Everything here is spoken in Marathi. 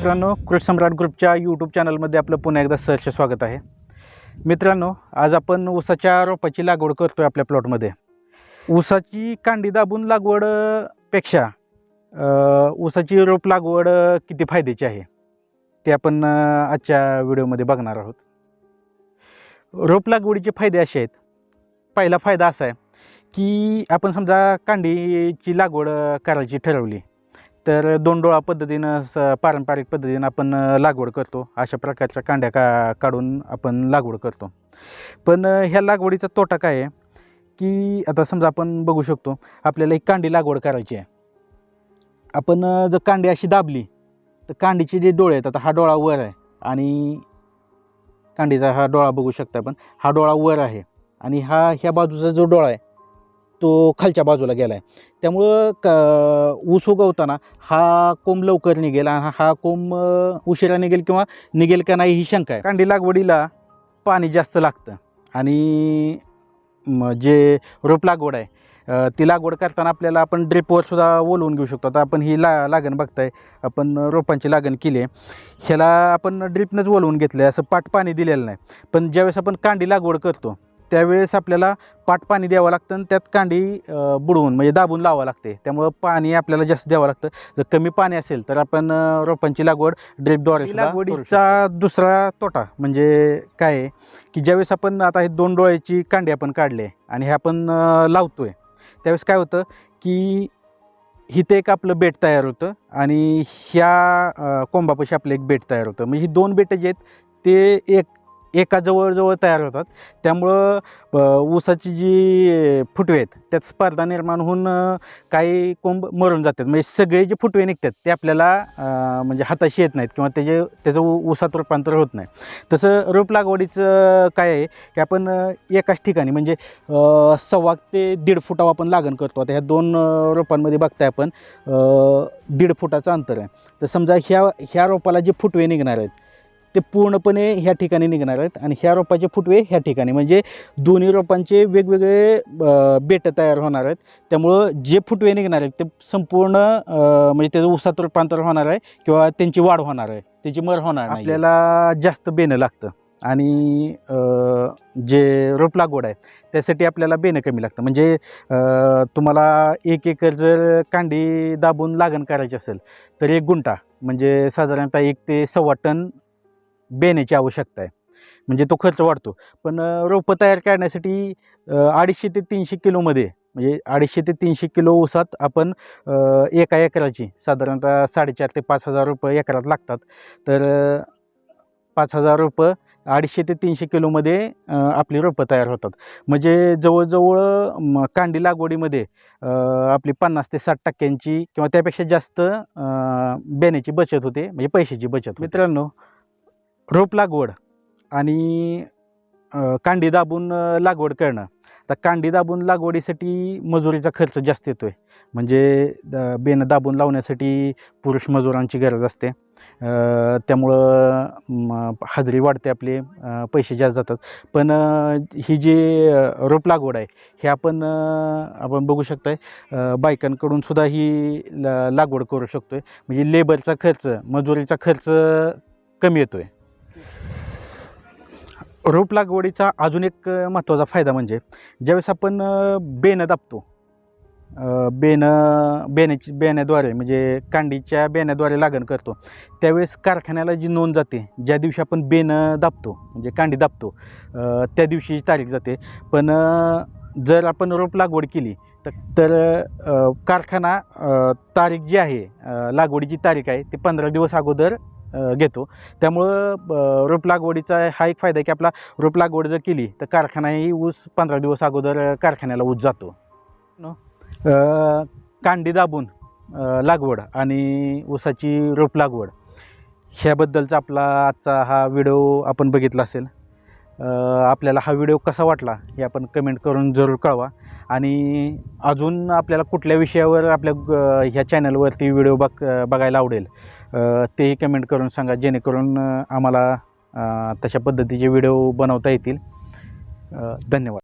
मित्रांनो कृषी सम्राट ग्रुपच्या यूट्यूब चॅनलमध्ये आपलं पुन्हा एकदा सहर्ष स्वागत आहे. मित्रांनो आज आपण ऊसाच्या रोपाची लागवड करतोय आपल्या प्लॉटमध्ये ऊसाची कांडी दाबून लागवडपेक्षा ऊसाची रोप लागवड किती फायद्याची आहे? ते आपण आजच्या व्हिडिओमध्ये बघणार आहोत. रोप लागवडीचे फायदे असे आहेत. पहिला फायदा असा आहे की आपण समजा कांडीची लागवड करायची ठरवली. तर दोन डोळा पद्धतीनं स पारंपरिक पद्धतीनं आपण लागवड करतो. अशा प्रकारच्या कांड्या का काढून आपण लागवड करतो. पण ह्या लागवडीचा तोटा काय आहे? की आता समजा आपण बघू शकतो आपल्याला एक कांडी लागवड करायची आहे. आपण जर कांडी अशी दाबली तर कांडीचे जे डोळे आहेत आता हा डोळा वर आहे आणि कांडीचा हा डोळा बघू शकता आपण. हा डोळा वर आहे आणि हा ह्या बाजूचा जो डोळा आहे तो खालच्या बाजूला गेला आहे त्यामुळं क ऊस उगवताना हा कोंब लवकर निघेल आणि हा कोंब उशिरा निघेल किंवा निघेल का नाही ही शंका आहे. कांडी लागवडीला पाणी जास्त लागतं. आणि जे रोप लागवड आहे ती लागवड करताना आपल्याला आपण ड्रिपवर सुद्धा ओलवून घेऊ शकतो. आता आपण ही ला लागण बघताय आपण रोपांची लागण केली आहे. ह्याला आपण ड्रिपनंच ओलवून घेतलं आहे असं पाट पाणी दिलेलं नाही. पण ज्यावेळेस आपण कांडी लागवड करतो त्यावेळेस आपल्याला पाट पाणी द्यावं लागतं आणि त्यात कांडी बुडवून म्हणजे दाबून लावावं लागते. त्यामुळं पाणी आपल्याला जास्त द्यावं लागतं. जर कमी पाणी असेल तर आपण रोपांची लागवड ड्रिपद्वारे. लागवडीचा दुसरा तोटा म्हणजे काय आहे की ज्यावेळेस आपण आता हे दोन डोळ्याची कांडी आपण काढली आहे आणि हे आपण अ, लावतोय त्यावेळेस काय होतं की इथे एक आपलं बेट तयार होतं आणि ह्या कोंबापाशी आपलं एक बेट तयार होतं. म्हणजे ही दोन बेटं जे आहेत ते एक एका जवळजवळ तयार होतात. त्यामुळं ऊसाची जी फुटवे आहेत त्यात स्पर्धा निर्माण होऊन काही कोंब मरून जातात. म्हणजे सगळे जे फुटवे निघतात ते आपल्याला म्हणजे हाताशी येत नाहीत किंवा त्याचे त्याचं ऊसात रूपांतर होत नाही. तसं रोप लागवडीचं काय आहे की आपण एकाच ठिकाणी म्हणजे सव्वा ते दीड फुटावर आपण लागण करतो. आता ह्या दोन रोपांमध्ये बघताय आपण दीड फुटाचं अंतर आहे. तर समजा ह्या ह्या रोपाला जे फुटवे निघणार आहेत ते पूर्णपणे ह्या ठिकाणी निघणार आहेत आणि ह्या रोपाचे फुटवे ह्या ठिकाणी. म्हणजे दोन्ही रोपांचे वेगवेगळे बेटं तयार होणार आहेत. त्यामुळं जे फुटवे निघणार आहेत ते संपूर्ण म्हणजे त्याचं उसात रूपांतर होणार आहे किंवा त्यांची वाढ होणार आहे. त्याची मर होणार आपल्याला जास्त बेणं लागतं आणि जे रोप लागवड आहे त्यासाठी आपल्याला बेणं कमी लागतं. म्हणजे तुम्हाला एक एकर जर कांडी दाबून लागण करायची असेल तर एक गुंठा म्हणजे साधारणतः एक ते सव्वा टन बेण्याची आवश्यकता आहे. म्हणजे तो खर्च वाढतो. पण रोपं तयार करण्यासाठी अडीचशे ते तीनशे किलोमध्ये म्हणजे अडीचशे ते तीनशे किलो ऊसात आपण एका एकराची साधारणतः साडेचार ते पाच हजार रुपये एकरात लागतात. तर पाच हजार रुपये अडीचशे ते तीनशे किलोमध्ये आपली रोपं तयार होतात. म्हणजे जवळजवळ म, कांडी लागवडीमध्ये आपली पन्नास ते साठ टक्क्यांची किंवा त्यापेक्षा जास्त बेण्याची बचत होते. म्हणजे पैशाची बचत मित्रांनो रोप लागवड आणि कांडी दाबून लागवड करणं. आता कांडी दाबून लागवडीसाठी मजुरीचा खर्च जास्त येतो आहे म्हणजे द बेनं दाबून लावण्यासाठी पुरुष मजुरांची गरज असते. त्यामुळं हजेरी वाढते आपले पैसे जास्त जातात. पण ही जी रोप लागवड आहे हे आपण आपण बघू शकतो आहे बायकांकडून सुद्धा ही ला लागवड करू शकतो आहे म्हणजे लेबरचा खर्च मजुरीचा खर्च कमी येतो आहे रोप लागवडीचा अजून एक महत्त्वाचा फायदा म्हणजे ज्यावेळेस आपण बेणं बेनं दाबतो बेणं बेनं बेण्याची बेण्याद्वारे म्हणजे कांडीच्या बेण्याद्वारे लागण करतो त्यावेळेस कारखान्याला जी नोंद जाते ज्या दिवशी आपण बेनं दाबतो म्हणजे कांडी दाबतो त्या दिवशीची तारीख जाते. पण जर आपण रोप लागवड केली तर तर कारखाना तारीख जी आहे लागवडीची तारीख आहे ती पंधरा दिवस अगोदर घेतो. त्यामुळं रोप लागवडीचा हा एक फायदा आहे की आपला रोप लागवड जर केली तर कारखानाही ऊस पंधरा दिवस अगोदर कारखान्याला ऊस जातो. कांडी दाबून लागवड आणि ऊसाची रोप लागवड. ह्याबद्दलचा आपला आजचा हा व्हिडिओ आपण बघितला असेल. आपल्याला हा व्हिडिओ कसा वाटला हे आपण कमेंट करून जरूर कळवा. आणि अजून आपल्याला कुठल्या विषयावर आपल्या ह्या चॅनलवरती व्हिडिओ बघ बघायला आवडेल तेही कमेंट करून सांगा जेणेकरून आम्हाला तशा पद्धतीचे व्हिडिओ बनवता येतील. धन्यवाद.